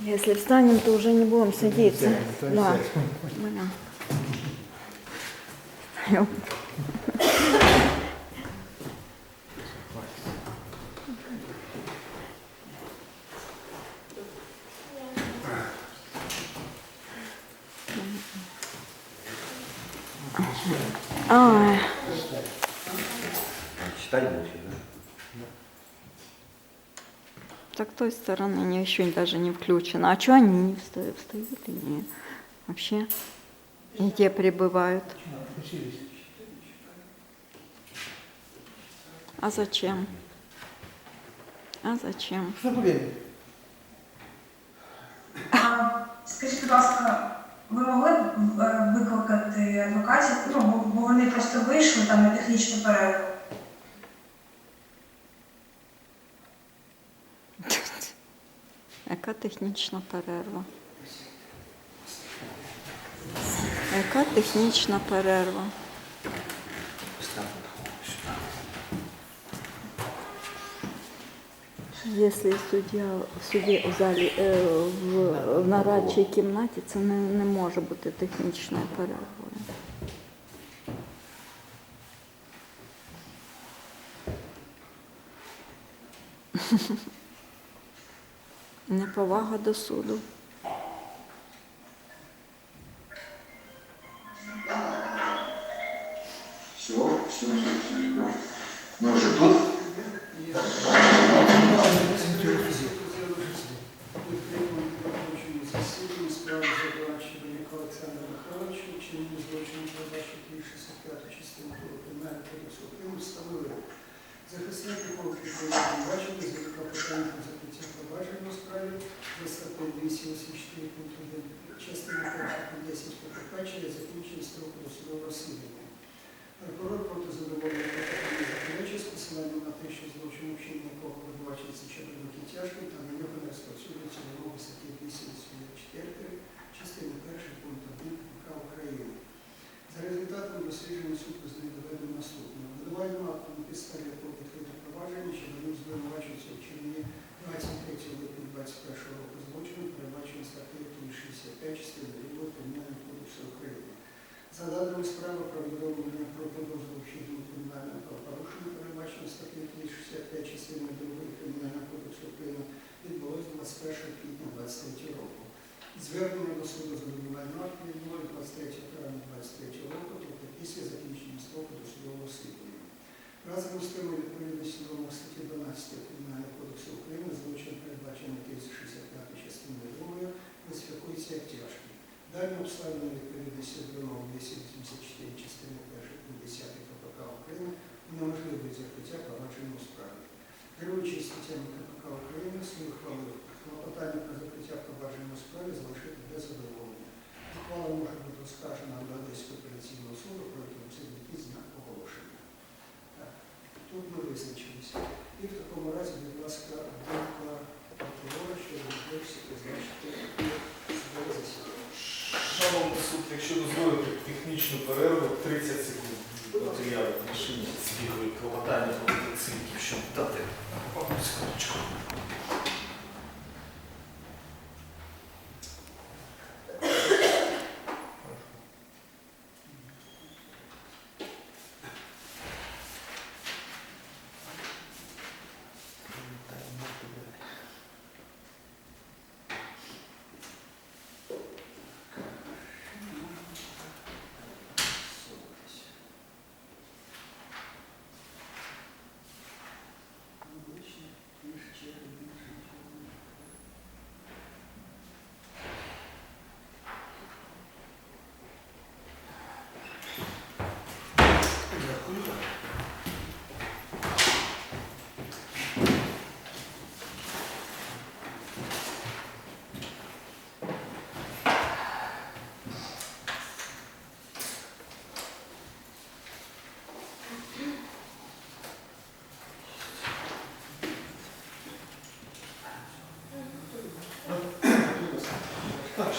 Если встанем, то уже не будем садиться. Да. Встаем. Ой. Читать будешь, да? Так той стороны не, еще даже не включено. А что они не встают? Встают и не. Вообще. И те прибывают. А зачем? А зачем? Що время? А, Скажіть, будь ласка, ви могли б е, викликати адвокатів? Ну, бо, бо вони просто вийшли там на технічну перерву. Яка технічна перерва? Яка технічна перерва? Якщо суддя в суді в залі е, в, в нарадчій кімнаті, це не, не може бути технічною перервою. Неповага до суду. Все, все, все, все. Мы уже тут? Михайловича, вчинення злочину передачі 65 частини кримінального кодексу України встановили. Захисник підтримує бачення за клопотанням закриття провадження у справі за статтею 284 пункту 1 частини 1 10 КПК закінчення строку досудового розслідування. Прокурор проти задоволення клопотання заперечує з посиланням на те, що злочин вчинення якого обвинувачується черговики тяжкий та на нього не розповсюджується вимоги статті 284 частини 1 пункту 1 КПК України. За результатом дослідження суду з нею доведено наступне. Обвинувальним актом на підставі якого відкрите провадження, що вони звинувачуються в чиненні 23 липня 21 року злочину, передбачено статтею 365 частини 2 Кримінального кодексу України. За даними справи про повідомлення про підозру вчинення кримінального правопорушення, передбачено статтею 365 частини 2 Кримінального кодексу України, відбулось 21 квітня 2023 року. Звернення до суду з обвинувальним актом відбулось 23 травня 2023 року, тобто після закінчення строку досудового розслідування. Разом з тим, відповідності до статті 12 Кримінального кодексу України, злочин передбачений 365 частиною 2, класифікується як тяжкий. Дані обставини відповідності до вимог 284 частини 1 та 10 КПК України унеможливують закриття провадження справі. Керуючись статтями КПК України, суд ухвалив клопотання про закриття провадження у справі залишити без задоволення. Ухвала може бути оскаржена до Одеського апеляційного суду протягом цих днів з дня оголошення. Тут ми визначилися. І в такому разі, будь ласка, думка прокурора щодо можливості призначити судове засідання. Шановний суд, якщо дозволити технічну перерву 30 секунд. От я в машині збігаю клопотання про цинків, щоб дати секундочку.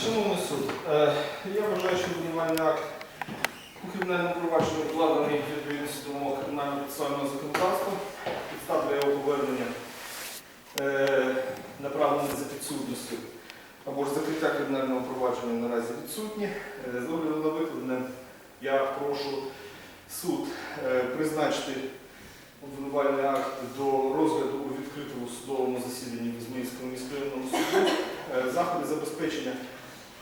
Шановний суд, е, я вважаю, що мінімальний акт у кримінальному провадженні вкладений відповідності до вимог кримінального процесуального законодавства, підстав для його повернення е, направлені за підсудністю або ж закриття кримінального провадження наразі відсутні. Е, з огляду на викладене я прошу суд призначити обвинувальний акт до розгляду у відкритому судовому засіданні Візьминського міськрайонного суду заходи забезпечення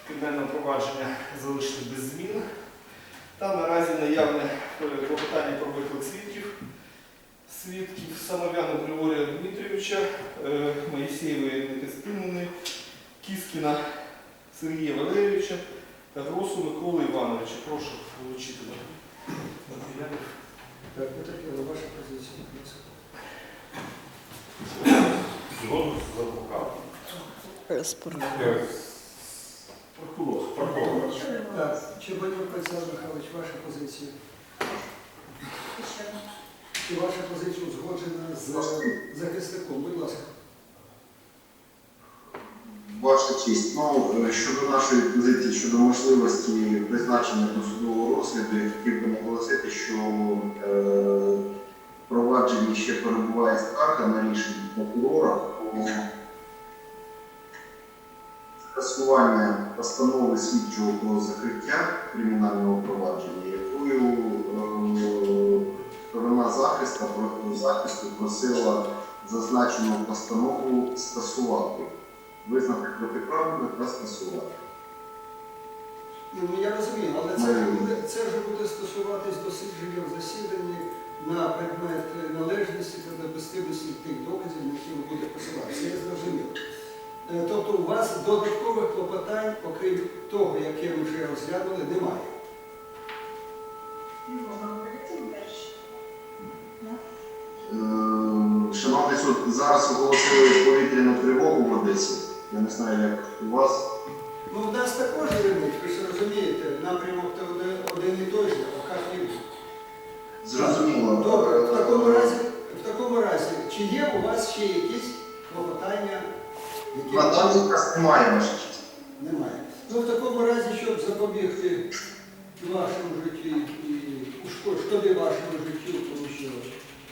кримінального провадження залишити без змін. Там наразі наявне е, клопотання про виклик свідків. Свідків Самовяну Григорія Дмитрійовича, е, Моїсеєвої Ірини Кіскіна Сергія Валерійовича та Гросу Миколи Івановича. Прошу вручити матеріалів. Так, потерпіли ваша позиція. Згодом з адвокатом. Прокурор. Так, Чебанюк Олександр Михайлович, ваша позиція. Чи ваша позиція узгоджена з захисником? Будь ласка. Ваша честь, ну е, щодо нашої позиції, щодо можливості призначення до судового розгляду, я хотів би наголосити, що е, ще перебуває скарга на рішення прокурора про скасування постанови слідчого про закриття кримінального провадження, якою е, сторона захисту, захисту просила зазначену постанову скасувати визнати протиправною та скасувати. Ну, я розумію, але це вже буде, це вже буде стосуватись дослідження в засіданні на предмет належності та допустимості тих доказів, на які ви будете посилатися. Я зрозумів. Е, Тобто у вас додаткових клопотань, окрім того, яке ви вже розглянули, немає. Е, Шановний суд, зараз оголосили повітряну тривогу в Одесі. Я не знаю, як у вас. Ну, в нас також Іринич, ви ж розумієте, напрямок то один, і той же, а не Зрозуміло. Добре, в такому разі, в такому разі, чи є у вас ще якісь клопотання, На даний час немає ваша честь. немає? Ну, в такому разі, щоб запобігти вашому житті і шкоди вашому життю, тому що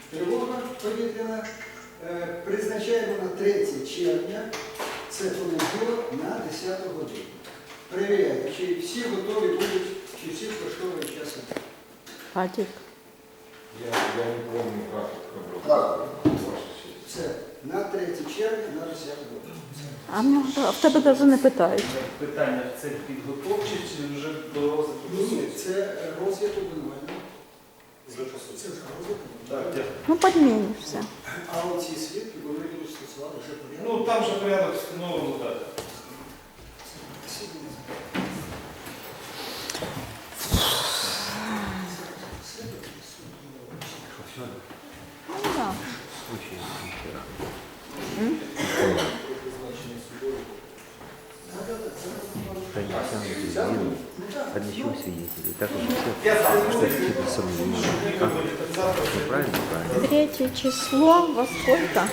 тривога повітряна, е, призначаємо на 3 червня, це понеділок на 10 годину. Перевіряйте, чи всі готові будуть, чи всі влаштовують час. Хатик. Я, я не помню работы. Так. Ваша честь. Це на 3 червня на 10 годину. А нього в тебе навіть не питають. Питання це підготовчі чи вже до розгляду? Ні, це розгляд обвинувального. Це вже Так, дякую. Ну, підмінишся. А оці свідки вони будуть стосувати вже порядок. Ну там же порядок встановлено так. Ну, да. Третье число во сколько?